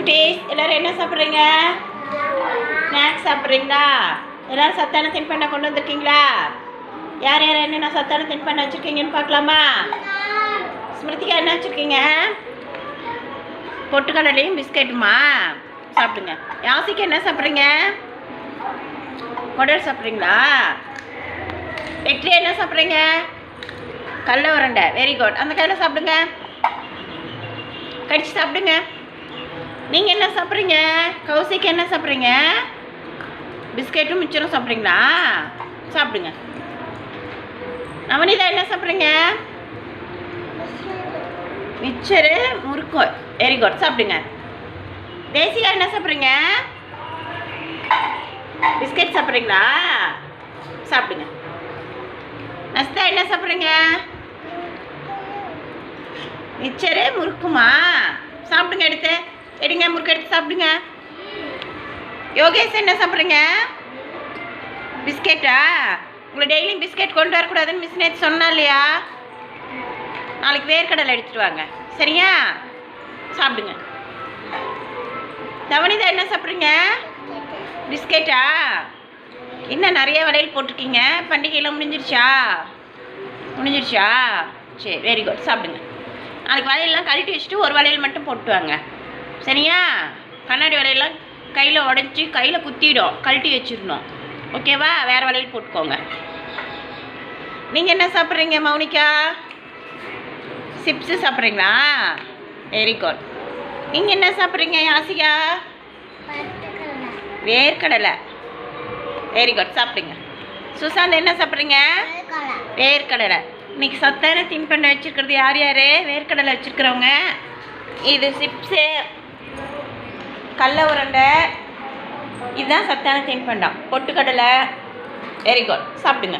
குட்டீஸ் எல்லோரும் என்ன சாப்பிட்றீங்க? ஸ்நாக்ஸ் சாப்பிட்றீங்களா? எல்லோரும் சத்தான தின்பண்ணை கொண்டு வந்திருக்கீங்களா? யார் யார் என்னென்ன சத்தான தின்பண்ணை வச்சுருக்கீங்கன்னு பார்க்கலாமா? ஸ்மிருதிகா என்ன வச்சுருக்கீங்க? பொட்டுக்கடலையும் பிஸ்கட்டுமா? சாப்பிடுங்க. யாசிக்கு என்ன சாப்பிட்றீங்க? குடல் சாப்பிட்றீங்களா? வெற்றி என்ன சாப்பிட்றீங்க? கடல உரண்டை வெரி குட் அந்த கையில் சாப்பிடுங்க. கடிச்சு சாப்பிடுங்க. நீங்கள் என்ன சாப்பிட்றீங்க? கௌசிக்கு என்ன சாப்பிட்றீங்க? பிஸ்கெட்டும் மிச்சரும் சாப்பிட்றீங்களா? சாப்பிடுங்க. நவனிதா என்ன சாப்பிட்றீங்க? மிச்சரு முறுக்கு. வெரி குட் சாப்பிடுங்க. தேசிகா என்ன சாப்பிட்றீங்க? பிஸ்கெட் சாப்பிட்றீங்களா? சாப்பிடுங்க. நஸ்தா என்ன சாப்பிட்றீங்க? மிச்சரு முறுக்குமா? சாப்பிடுங்க எடுத்து. எடுங்க முறுக்கு எடுத்து சாப்பிடுங்க. யோகேஷ் என்ன சாப்பிட்றீங்க? பிஸ்கெட்டா? உங்களை டெய்லியும் பிஸ்கெட் கொண்டு வரக்கூடாதுன்னு மிஸ் நேற்று சொன்னா இல்லையா? நாளைக்கு வேர்க்கடலை எடுத்துட்டு வாங்க. சரியா? சாப்பிடுங்க. தவனிதா என்ன சாப்பிட்றீங்க? பிஸ்கெட்டா? இன்னும் நிறைய வளையல் போட்டிருக்கீங்க? பண்டிகையெல்லாம் முடிஞ்சிருச்சா? முடிஞ்சிருச்சா? சரி வெரி குட் சாப்பிடுங்க. நாளைக்கு வளையல்லாம் கழட்டி வச்சுட்டு ஒரு வளையல் மட்டும் போட்டு வாங்க. சரியா? கண்ணாடி வளையல்லாம் கையில் உடஞ்சி கையில் குத்திடும் கழட்டி வச்சிடணும். ஓகேவா வேறு வளையல் போட்டுக்கோங்க. நீங்கள் என்ன சாப்பிட்றீங்க மௌனிகா? சிப்ஸு சாப்பிட்றீங்களா? வெரி குட் நீங்கள் என்ன சாப்பிட்றீங்க யாசிகா வேர்க்கடலை. வெரி குட் சாப்பிடுங்க. சுசாந்த் என்ன சாப்பிட்றீங்க? வேர்க்கடலை. இன்னைக்கு சத்தான தின்பண்ணை வச்சுருக்கிறது யார் யார்? வேர்க்கடலை வச்சுருக்கிறவங்க. இது சிப்ஸு. கடல உருண்டை இதுதான் சத்தான தின்பண்டம் பொட்டுக்கடலை. வெரி குட் சாப்பிடுங்க.